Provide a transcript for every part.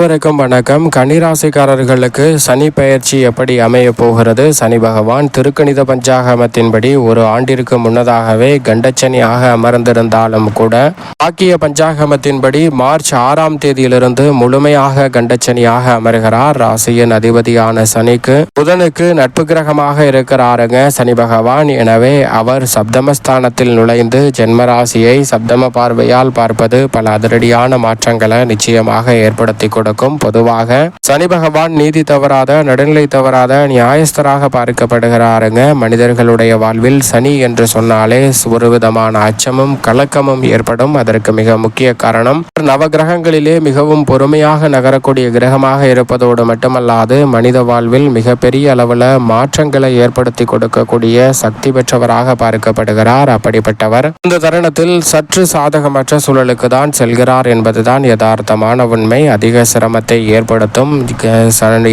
அனைவருக்கும் வணக்கம். கன்னிராசிக்காரர்களுக்கு சனி பயிற்சி எப்படி அமைய போகிறது? சனி பகவான் திருக்கணித பஞ்சாகமத்தின்படி ஒரு ஆண்டிற்கு முன்னதாகவே கண்டச்சனியாக அமர்ந்திருந்தாலும் கூட பாக்கிய பஞ்சாகமத்தின்படி மார்ச் ஆறாம் தேதியிலிருந்து முழுமையாக கண்டச்சனியாக அமர்கிறார். ராசியின் அதிபதியான சனிக்கு புதனுக்கு நட்பு கிரகமாக இருக்கிறாருங்க. சனி பகவான் எனவே அவர் சப்தமஸ்தானத்தில் நுழைந்து ஜென்மராசியை சப்தம பார்வையால் பார்ப்பது பல அதிரடியான மாற்றங்களை நிச்சயமாக ஏற்படுத்தி நடக்கும். பொதுவாக சனி பகவான் நீதி தவறாத நடுநிலை தவறாத நியாயஸ்தராக பார்க்கப்படுகிறாருங்க. மனிதர்களுடைய வாழ்வில் சனி என்று சொன்னாலே ஒரு விதமான அச்சமும் கலக்கமும் ஏற்படும். அதற்கு மிக முக்கிய காரணம் நவ கிரகங்களிலே மிகவும் பொறுமையாக நகரக்கூடிய கிரகமாக இருப்பதோடு மட்டுமல்லாது மனித வாழ்வில் மிகப்பெரிய அளவில் மாற்றங்களை ஏற்படுத்தி கொடுக்கக்கூடிய சக்தி பெற்றவராக பார்க்கப்படுகிறார். அப்படிப்பட்டவர் இந்த தருணத்தில் சற்று சாதகமற்ற சூழலுக்கு தான் செல்கிறார் என்பதுதான் யதார்த்தமான உண்மை. அதிக சிரமத்தை ஏற்படுத்தும்.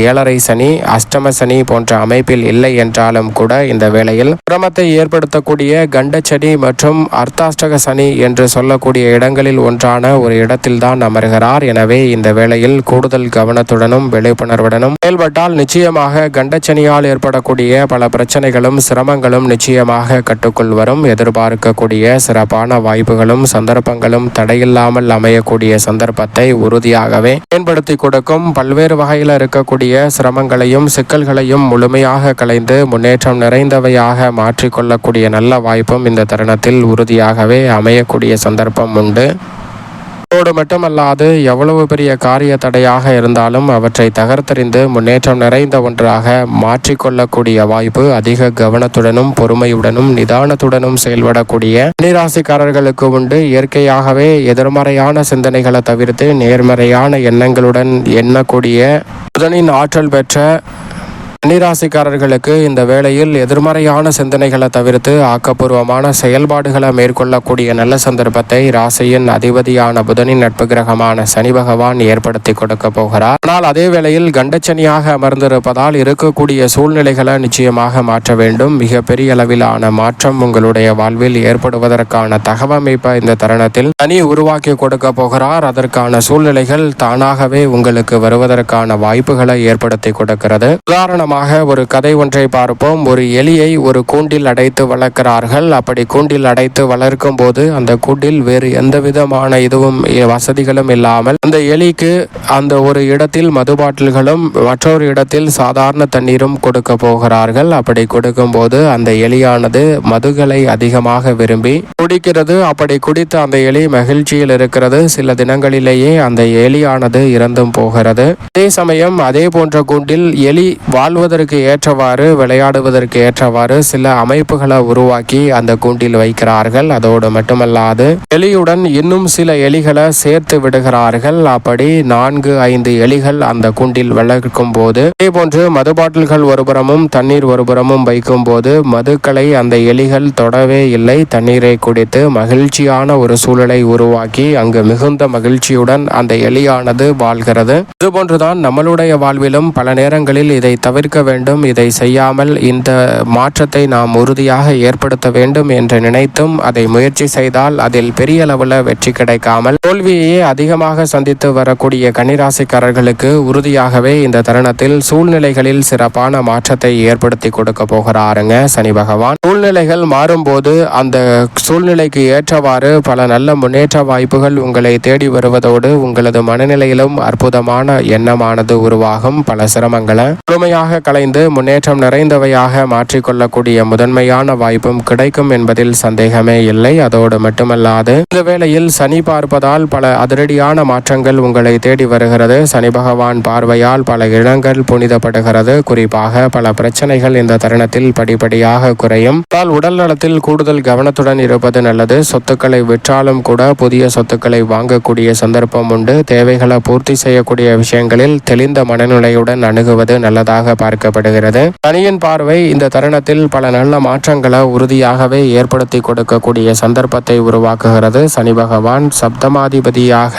ஏழரை சனி அஷ்டம சனி போன்ற அமைப்பில் இல்லை என்றாலும் கூட இந்த வேளையில் சிரமத்தை ஏற்படுத்தக்கூடிய கண்டச்சனி மற்றும் அர்த்தாஷ்டக சனி என்று சொல்லக்கூடிய இடங்களில் ஒன்றான ஒரு இடத்தில்தான் அமர்கிறார். எனவே இந்த வேளையில் கூடுதல் கவனத்துடனும் விழிப்புணர்வுடனும் செயல்பட்டால் நிச்சயமாக கண்டச்சனியால் ஏற்படக்கூடிய பல பிரச்சனைகளும் சிரமங்களும் நிச்சயமாக கட்டுக்குள் வரும் எதிர்பார்க்கக்கூடிய சிறப்பான வாய்ப்புகளும் சந்தர்ப்பங்களும் தடையில்லாமல் அமையக்கூடிய சந்தர்ப்பத்தை உறுதியாகவே மேம்படுத்தி கொடுக்கும் பல்வேறு வகையில் இருக்கக்கூடிய சிரமங்களையும் சிக்கல்களையும் முழுமையாக களைந்து முன்னேற்றம் நிறைந்தவையாக மாற்றிக்கொள்ளக்கூடிய நல்ல வாய்ப்பும் இந்த தருணத்தில் உறுதியாகவே அமையக்கூடிய சந்தர்ப்பம் உண்டு. அதோடு மட்டுமல்லாது எவ்வளவு பெரிய காரிய தடையாக இருந்தாலும் அவற்றை தகர்த்தறிந்து முன்னேற்றம் நிறைந்த ஒன்றாக மாற்றிக்கொள்ளக்கூடிய வாய்ப்பு அதிக கவனத்துடனும் பொறுமையுடனும் நிதானத்துடனும் செயல்படக்கூடிய கன்னிராசிக்காரர்களுக்கு உண்டு. இயற்கையாகவே எதிர்மறையான சிந்தனைகளை தவிர்த்து நேர்மறையான எண்ணங்களுடன் எண்ணக்கூடிய புதனின் ஆற்றல் பெற்ற கன்னிராசிக்காரர்களுக்கு இந்த வேளையில் எதிர்மறையான சிந்தனைகளை தவிர்த்து ஆக்கப்பூர்வமான செயல்பாடுகளை மேற்கொள்ளக்கூடிய நல்ல சந்தர்ப்பத்தை ராசியின் அதிபதியான புதனின் நட்பு கிரகமான சனி பகவான் ஏற்படுத்தி கொடுக்க போகிறார். ஆனால் அதே வேளையில் கண்டச்சனியாக அமர்ந்திருப்பதால் இருக்கக்கூடிய சூழ்நிலைகளை நிச்சயமாக மாற்ற வேண்டும். மிகப்பெரிய அளவிலான மாற்றம் உங்களுடைய வாழ்வில் ஏற்படுவதற்கான தகவமைப்பை இந்த தருணத்தில் சனி உருவாக்கி கொடுக்க போகிறார். அதற்கான சூழ்நிலைகள் தானாகவே உங்களுக்கு வருவதற்கான வாய்ப்புகளை ஏற்படுத்தி கொடுக்கிறது. உதாரணமாக ஒரு கதை ஒன்றை பார்ப்போம். ஒரு எலியை ஒரு கூண்டில் அடைத்து வளர்க்கிறார்கள். அப்படி கூண்டில் அடைத்து வளர்க்கும் போது அந்த கூண்டில் வேறு எந்த விதமான இதுவும் வசதிகளும் இல்லாமல் அந்த எலிக்கு அந்த ஒரு இடத்தில் மது பாட்டில்களும் மற்றொரு இடத்தில் சாதாரண தண்ணீரும் கொடுக்க போகிறார்கள். அப்படி கொடுக்கும்போது அந்த எலியானது மதுகளை அதிகமாக விரும்பி குடிக்கிறது. அப்படி குடித்த அந்த எலி மகிழ்ச்சியில் இருக்கிறது. சில தினங்களிலேயே அந்த எலியானது இறந்தும் போகிறது. அதே சமயம் அதே போன்ற கூண்டில் எலி வாழ் கொள்வதற்கு ஏற்றவாறு விளையாடுவதற்கு ஏற்றவாறு சில அமைப்புகளை உருவாக்கி அந்த கூண்டில் வைக்கிறார்கள். அதோடு மட்டுமல்லாது எலியுடன் இன்னும் சில எலிகளை சேர்த்து விடுகிறார்கள். அப்படி நான்கு ஐந்து எலிகள் அந்த கூண்டில் வளர்க்கும் போது அதே போன்று மது பாட்டில்கள் ஒருபுறமும் தண்ணீர் ஒருபுறமும் வைக்கும் போது மதுக்களை அந்த எலிகள் தொடவே இல்லை. தண்ணீரை குடித்து மகிழ்ச்சியான ஒரு சூழலை உருவாக்கி அங்கு மிகுந்த மகிழ்ச்சியுடன் அந்த எலியானது வாழ்கிறது. இதுபோன்றுதான் நம்மளுடைய வாழ்விலும் பல நேரங்களில் இதை தவிர்க்க வேண்டும். இதை செய்யாமல் இந்த மாற்றத்தை நாம் உறுதியாக ஏற்படுத்த வேண்டும் என்று நினைத்தும் அதை முயற்சி செய்தால் அதில் பெரிய அளவில் வெற்றி கிடைக்காமல் தோல்வியையே அதிகமாக சந்தித்து வரக்கூடிய கன்னிராசிக்காரர்களுக்கு உறுதியாகவே இந்த தருணத்தில் சூழ்நிலைகளில் சிறப்பான மாற்றத்தை ஏற்படுத்தி கொடுக்க போகிறாருங்க சனி பகவான். சூழ்நிலைகள் மாறும்போது அந்த சூழ்நிலைக்கு ஏற்றவாறு பல நல்ல முன்னேற்ற வாய்ப்புகள் உங்களை தேடி வருவதோடு உங்களது மனநிலையிலும் அற்புதமான எண்ணமானது உருவாகும். பல சிரமங்களை முழுமையாக கலைந்து முன்னேற்றம் நிறைந்தவையாக மாற்றிக்கொள்ளக்கூடிய முதன்மையான வாய்ப்பும் கிடைக்கும் என்பதில் சந்தேகமே இல்லை. அதோடு மட்டுமல்லாது இந்த வேளையில் சனி பார்ப்பதால் பல அதிரடியான மாற்றங்கள் உங்களை தேடி வருகிறது. சனி பகவான் பார்வையால் பல இடங்கள் புனிதப்படுகிறது. குறிப்பாக பல பிரச்சனைகள் இந்த தருணத்தில் படிப்படியாக குறையும். ஆனால் உடல் நலத்தில் கூடுதல் கவனத்துடன் இருப்பது நல்லது. சொத்துக்களை விற்றாலும் கூட புதிய சொத்துக்களை வாங்கக்கூடிய சந்தர்ப்பம் உண்டு. தேவைகளை பூர்த்தி செய்யக்கூடிய விஷயங்களில் தெளிந்த மனநிலையுடன் அணுகுவது நல்லதாக எதிர்பார்க்கப்படுகிறது. சனியின் பார்வை இந்த தருணத்தில் பல நல்ல மாற்றங்களை உறுதியாகவே ஏற்படுத்தி கொடுக்கக்கூடிய சந்தர்ப்பத்தை உருவாக்குகிறது. சனி பகவான் சப்தமாதிபதியாக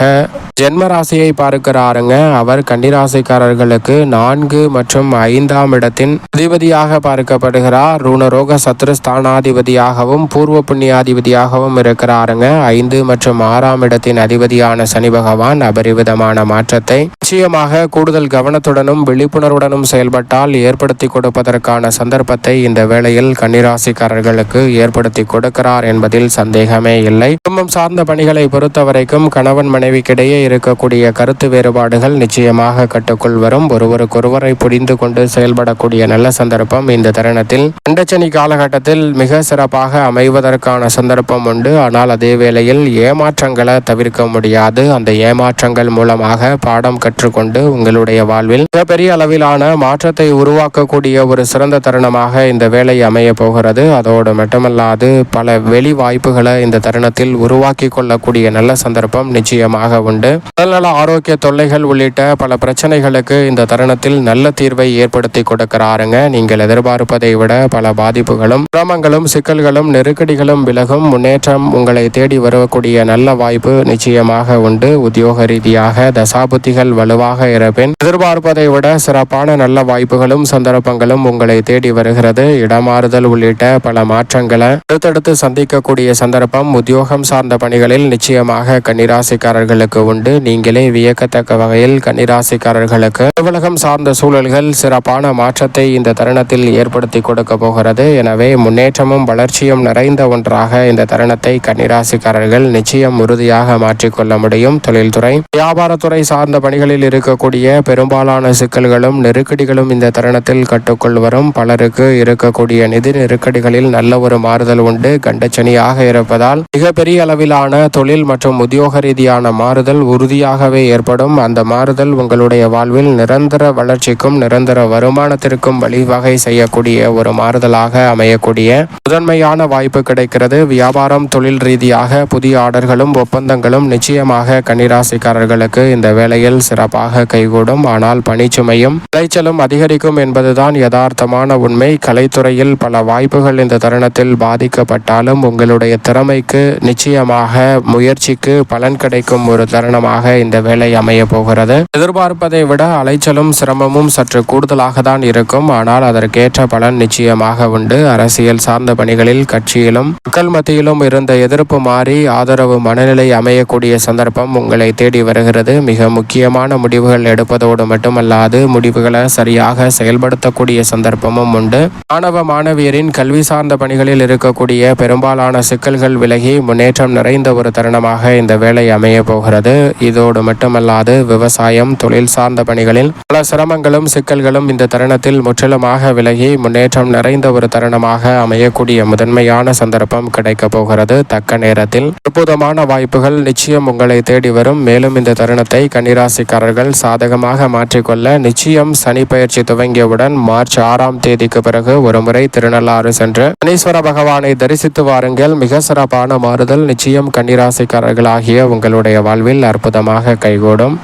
ஜென்ம ராசியை பார்க்கிறாருங்க. அவர் கன்னிராசிக்காரர்களுக்கு நான்கு மற்றும் ஐந்தாம் இடத்தின் அதிபதியாக பார்க்கப்படுகிறார். ருணரோக சத்ருஸ்தானாதிபதியாகவும் பூர்வ புண்ணியாதிபதியாகவும் இருக்கிறாருங்க. ஐந்து மற்றும் ஆறாம் இடத்தின் அதிபதியான சனி பகவான் அபரிவிதமான மாற்றத்தை நிச்சயமாக கூடுதல் கவனத்துடனும் விழிப்புணர்வுடனும் செயல்பட்டால் ஏற்படுத்தி கொடுப்பதற்கான சந்தர்ப்பத்தை இந்த வேளையில் கன்னிராசிக்காரர்களுக்கு ஏற்படுத்தி கொடுக்கிறார் என்பதில் சந்தேகமே இல்லை. குடும்பம் சார்ந்த பணிகளை பொறுத்தவரைக்கும் கணவன் மனைவிக்கிடையே இருக்கக்கூடிய கருத்து வேறுபாடுகள் நிச்சயமாக கட்டுக்குள் வரும் ஒருவருக்கொருவரை புரிந்து கொண்டு செயல்படக்கூடிய நல்ல சந்தர்ப்பம் இந்த தருணத்தில். கண்டச்சனி காலகட்டத்தில் மிக சிறப்பாக அமைவதற்கான சந்தர்ப்பம் உண்டு. ஆனால் அதே வேளையில் ஏமாற்றங்களை தவிர்க்க முடியாது. அந்த ஏமாற்றங்கள் மூலமாக பாடம் கற்றுக்கொண்டு உங்களுடைய வாழ்வில் மிகப்பெரிய அளவிலான மாற்றத்தை உருவாக்கக்கூடிய ஒரு சிறந்த தருணமாக இந்த வேலை அமைய போகிறது. அதோடு மட்டுமல்லாது பல வெளி வாய்ப்புகளை இந்த தருணத்தில் உருவாக்கி கொள்ளக்கூடிய நல்ல சந்தர்ப்பம் நிச்சயமாக உண்டு. உடல்நல ஆரோக்கிய தொல்லைகள் உள்ளிட்ட பல பிரச்சனைகளுக்கு இந்த தருணத்தில் நல்ல தீர்வை ஏற்படுத்தி கொடுக்கிறாருங்க. நீங்கள் எதிர்பார்ப்பதை விட பல பாதிப்புகளும் சிரமங்களும் சிக்கல்களும் நெருக்கடிகளும் விலகும். முன்னேற்றம் உங்களை தேடி வரக்கூடிய நல்ல வாய்ப்பு நிச்சயமாக உண்டு. உத்தியோக ரீதியாக தசாபுத்திகள் வலுவாக இருப்பின் எதிர்பார்ப்பதை விட சிறப்பான நல்ல வாய்ப்புகளும் சந்தர்ப்பங்களும் உங்களை தேடி வருகிறது. இடமாறுதல் உள்ளிட்ட பல மாற்றங்களை அடுத்தடுத்து சந்திக்கக்கூடிய சந்தர்ப்பம் உத்தியோகம் சார்ந்த பணிகளில் நிச்சயமாக கன்னிராசிக்காரர்களுக்கு உண்டு. நீங்களே வியக்கத்தக்க வகையில் கன்னிராசிக்காரர்களுக்கு அலுவலகம் சார்ந்த சூழல்கள் சிறப்பான மாற்றத்தை இந்த தருணத்தில் ஏற்படுத்தி கொடுக்க போகிறது. எனவே முன்னேற்றமும் வளர்ச்சியும் நிறைந்த ஒன்றாக இந்த தருணத்தை கன்னிராசிக்காரர்கள் நிச்சயம் உறுதியாக மாற்றிக்கொள்ள முடியும். தொழில்துறை வியாபாரத்துறை சார்ந்த பணிகளில் இருக்கக்கூடிய பெரும்பாலான சிக்கல்களும் நெருக்கடிகளும் இந்த தருணத்தில் கட்டுக்குள் வரும். பலருக்கு இருக்கக்கூடிய நிதி நெருக்கடிகளில் நல்ல ஒரு மாறுதல் உண்டு. கண்டச்சனியாக இருப்பதால் மிகப்பெரிய அளவிலான தொழில் மற்றும் உத்தியோக ரீதியான மாறுதல் உறுதியாகவே ஏற்படும். அந்த மாறுதல் உங்களுடைய வாழ்வில் நிரந்தர வளர்ச்சிக்கும் நிரந்தர வருமானத்திற்கும் வழிவகை செய்யக்கூடிய ஒரு மாறுதலாக அமையக்கூடிய முதன்மையான வாய்ப்பு கிடைக்கிறது. வியாபாரம் தொழில் ரீதியாக புதிய ஆர்டர்களும் ஒப்பந்தங்களும் நிச்சயமாக கன்னிராசிக்காரர்களுக்கு இந்த வேளையில் சிறப்பாக கைகூடும். ஆனால் பணிச்சுமையும் விளைச்சலும் அதிகரிக்கும் என்பதுதான் யதார்த்தமான உண்மை. கலைத்துறையில் பல வாய்ப்புகள் இந்த தருணத்தில் பாதிக்கப்பட்டாலும் உங்களுடைய திறமைக்கு நிச்சயமாக முயற்சிக்கு பலன் கிடைக்கும் ஒரு தருணம் தருணமாக இந்த வேலை அமைய போகிறது. எதிர்பார்ப்பதை விட அலைச்சலும் சிரமமும் சற்று கூடுதலாக தான் இருக்கும். ஆனால் அதற்கேற்ற பலன் நிச்சயமாக உண்டு. அரசியல் சார்ந்த பணிகளில் கட்சியிலும் மக்கள் மத்தியிலும் இருந்த எதிர்ப்பு மாறி ஆதரவு மனநிலை அமையக்கூடிய சந்தர்ப்பம் உங்களை தேடி வருகிறது. மிக முக்கியமான முடிவுகள் எடுப்பதோடு மட்டுமல்லாது முடிவுகளை சரியாக செயல்படுத்தக்கூடிய சந்தர்ப்பமும் உண்டு. மாணவ மாணவியரின் கல்வி சார்ந்த பணிகளில் இருக்கக்கூடிய பெரும்பாலான சிக்கல்கள் விலகி முன்னேற்றம் நிறைந்த ஒரு தருணமாக இந்த வேலை அமைய போகிறது. இதோடு மட்டுமல்லாது விவசாயம் தொழில் சார்ந்த பணிகளில் பல சிரமங்களும் சிக்கல்களும் இந்த தருணத்தில் முற்றிலுமாக விலகி முன்னேற்றம் நிறைந்த ஒரு தருணமாக அமையக்கூடிய முதன்மையான சந்தர்ப்பம் கிடைக்கப் போகிறது. தக்க நேரத்தில் அற்புதமான வாய்ப்புகள் நிச்சயம் உங்களை தேடி வரும். மேலும் இந்த தருணத்தை கன்னிராசிக்காரர்கள் சாதகமாக மாற்றிக்கொள்ள நிச்சயம் சனி பயிற்சி துவங்கியவுடன் மார்ச் ஆறாம் தேதிக்கு பிறகு ஒருமுறை திருநள்ளாறு சென்று சனீஸ்வர பகவானை தரிசித்து வாருங்கள். மிக சிறப்பான மாறுதல் நிச்சயம் கன்னிராசிக்காரர்களாகிய உங்களுடைய வாழ்வில் அற்புதமாக கைகூடும்.